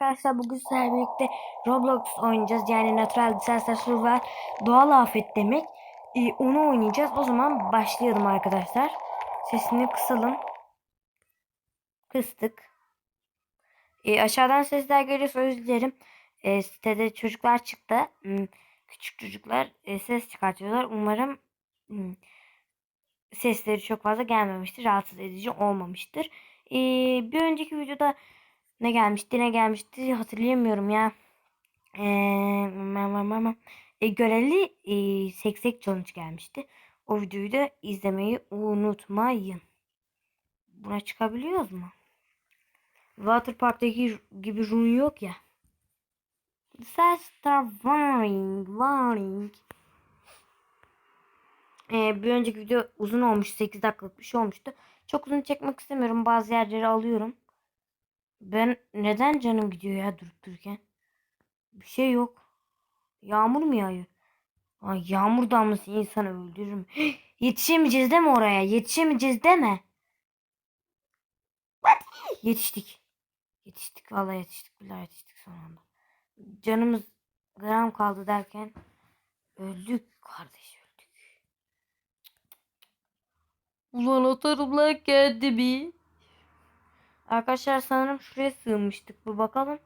arkadaşlar bugün sizlerle birlikte Roblox oynayacağız. Yani Natural Disaster Survival doğal afet demek. Ee, onu oynayacağız. O zaman başlayalım arkadaşlar. Sesini kısalım. Kıstık. Ee, aşağıdan sesler geliyorsa özür dilerim. Ee, sitede çocuklar çıktı. Hmm, küçük çocuklar e, ses çıkartıyorlar. Umarım hmm, sesleri çok fazla gelmemiştir. Rahatsız edici olmamıştır. Ee, bir önceki videoda ne gelmişti ne gelmişti hatırlayamıyorum ya. Ee, e, görevli e, seksek challenge gelmişti. O videoyu da izlemeyi unutmayın. Buna çıkabiliyoruz mu? Water Park'taki gibi run yok ya. Disaster warning, warning. Ee, bir önceki video uzun olmuş. 8 dakikalık bir şey olmuştu. Çok uzun çekmek istemiyorum. Bazı yerleri alıyorum. Ben neden canım gidiyor ya durup dururken? Bir şey yok. Yağmur mu yağıyor? Ay yağmur damlası insanı öldürür mü? Yetişemeyeceğiz mi oraya? Yetişemeyeceğiz değil mi? Yetiştik. Yetiştik vallahi yetiştik. Billahi yetiştik son anda. Canımız gram kaldı derken öldük kardeş öldük. Ulan atarım lan kendimi. Arkadaşlar sanırım şuraya sığınmıştık. Bir bakalım.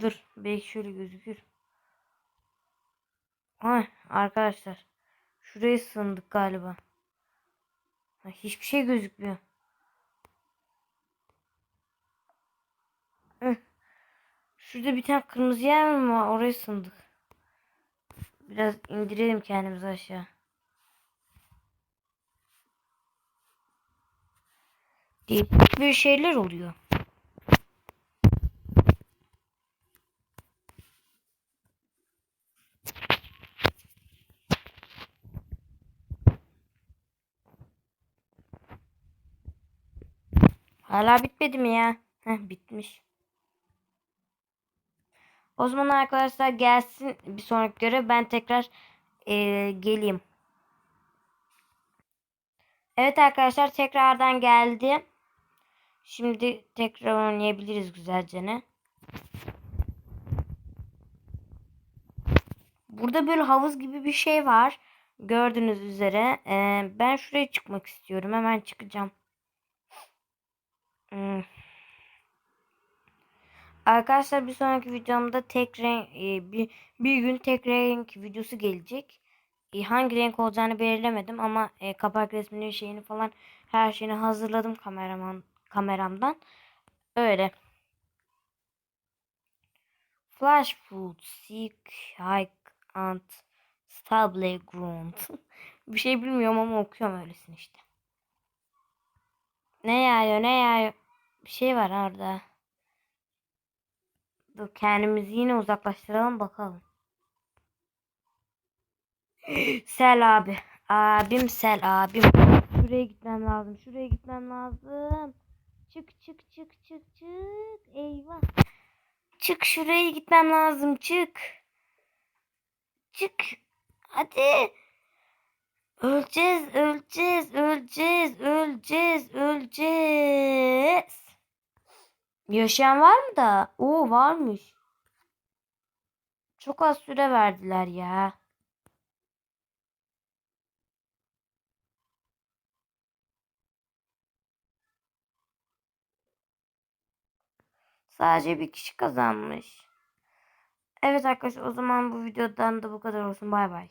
Dur. Belki şöyle gözükür. Ay arkadaşlar. Şuraya sığındık galiba. Ha, hiçbir şey gözükmüyor. Şurada bir tane kırmızı yer mi var? Oraya sığındık. Biraz indirelim kendimizi aşağı. Değişik bir şeyler oluyor. Hala bitmedi mi ya? Heh, bitmiş. O zaman arkadaşlar gelsin bir sonraki görev. Ben tekrar eee, geleyim. Evet arkadaşlar tekrardan geldi. Şimdi tekrar oynayabiliriz güzelce ne? Burada böyle havuz gibi bir şey var. Gördüğünüz üzere. Ee, ben şuraya çıkmak istiyorum. Hemen çıkacağım. Hmm. Arkadaşlar bir sonraki videomda tek renk e, bir, bir gün tek renk videosu gelecek. E, hangi renk olacağını belirlemedim ama e, kapak resminin şeyini falan her şeyini hazırladım kameraman kameramdan. Öyle. Flash food, seek, hike, and stable ground. bir şey bilmiyorum ama okuyorum öylesin işte. Ne yağıyor ne yağıyor. Bir şey var orada. Dur kendimizi yine uzaklaştıralım bakalım. Sel abi. Abim Sel abim. Şuraya gitmem lazım. Şuraya gitmem lazım. Çık çık çık çık çık. Eyvah. Çık şuraya gitmem lazım. Çık. Çık. Hadi. Öleceğiz, öleceğiz, öleceğiz, öleceğiz, öleceğiz. Yaşayan var mı da? Oo varmış. Çok az süre verdiler ya. Sadece bir kişi kazanmış. Evet arkadaşlar o zaman bu videodan da bu kadar olsun. Bay bay.